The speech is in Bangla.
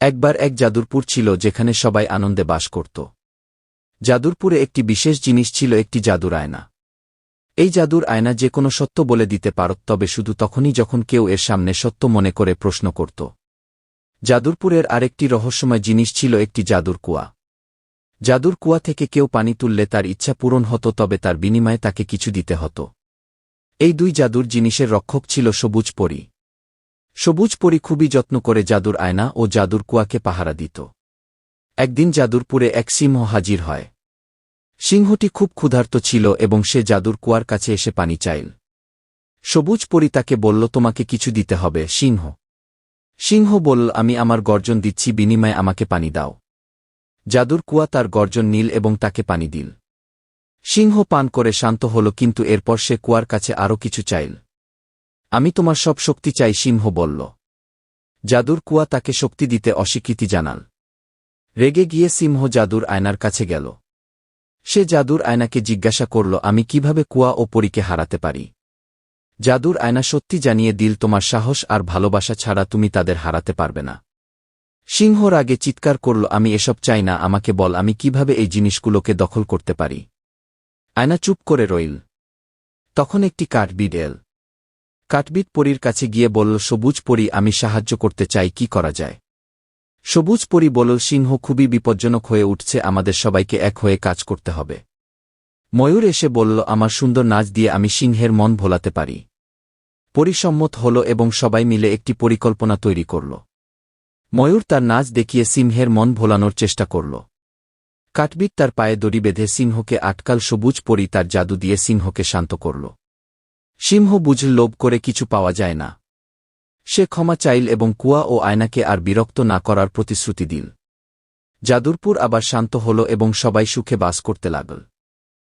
একবার এক জাদুরপুর ছিল যেখানে সবাই আনন্দে বাস করত। জাদুরপুরে একটি বিশেষ জিনিস ছিল একটি জাদুর আয়না। এই জাদুর আয়না যে কোনো সত্য বলে দিতে পারত তবে শুধু তখনই যখন কেউ এর সামনে সত্য মনে করে প্রশ্ন করত। জাদুরপুরের আরেকটি রহস্যময় জিনিস ছিল একটি জাদুর কুয়া। জাদুর কুয়া থেকে কেউ পানি তুললে তার ইচ্ছা পূরণ হতো, তবে তার বিনিময়ে তাকে কিছু দিতে হতো। এই দুই জাদুর জিনিসের রক্ষক ছিল সবুজ পরী। সবুজ পরী খুবই যত্ন করে জাদুর আয়না ও জাদুর কুয়াকে পাহারা দিত। একদিন জাদুরপুরে এক সিংহ হাজির হয়। সিংহটি খুব ক্ষুধার্ত ছিল এবং সে জাদুর কুয়ার কাছে এসে পানি চাইল। সবুজ পরী তাকে বলল, তোমাকে কিছু দিতে হবে, সিংহ। সিংহ বলল, আমি আমার গর্জন দিচ্ছি, বিনিময়ে আমাকে পানি দাও। জাদুর কুয়া তার গর্জন নীল এবং তাকে পানি দিল। সিংহ পান করে শান্ত হল, কিন্তু এরপর সে কুয়ার কাছে আরও কিছু চাইল। আমি তোমার সব শক্তি চাই, সিংহ বলল। জাদুর কুয়া তাকে শক্তি দিতে অস্বীকৃতি জানাল। রেগে গিয়ে সিংহ জাদুর আয়নার কাছে গেল। সে জাদুর আয়নাকে জিজ্ঞাসা করল, আমি কীভাবে কুয়া ও পরীকে হারাতে পারি? জাদুর আয়না সত্যি জানিয়ে দিল, তোমার সাহস আর ভালোবাসা ছাড়া তুমি তাদের হারাতে পারবে না। সিংহ রাগে চিৎকার করল, আমি এসব চাই না, আমাকে বল, আমি কীভাবে এই জিনিসগুলোকে দখল করতে পারি? আয়না চুপ করে রইল। তখন একটি কাঠবিড এল কাঠবিদ পরীর কাছে গিয়ে বলল, সবুজ পরী, আমি সাহায্য করতে চাই, কি করা যায়? সবুজ পরী, বলল, সিংহ খুবই বিপজ্জনক হয়ে উঠছে, আমাদের সবাইকে এক হয়ে কাজ করতে হবে। ময়ূর এসে বলল, আমার সুন্দর নাচ দিয়ে আমি সিংহের মন ভোলাতে পারি। পরিসম্মত হল এবং সবাই মিলে একটি পরিকল্পনা তৈরি করল। ময়ূর তার নাচ দেখিয়ে সিংহের মন ভোলানোর চেষ্টা করল। কাটবিট তার পায়ে দড়ি বেঁধে সিংহকে আটকাল সবুজ পরি তার জাদু দিয়ে সিংহকে শান্ত করল। সিংহ বুঝল লোভ করে কিছু পাওয়া যায় না। সে ক্ষমা চাইল এবং কুয়া ও আয়নাকে আর বিরক্ত না করার প্রতিশ্রুতি দিল। যাদুরপুর আবার শান্ত হল এবং সবাই সুখে বাস করতে লাগল।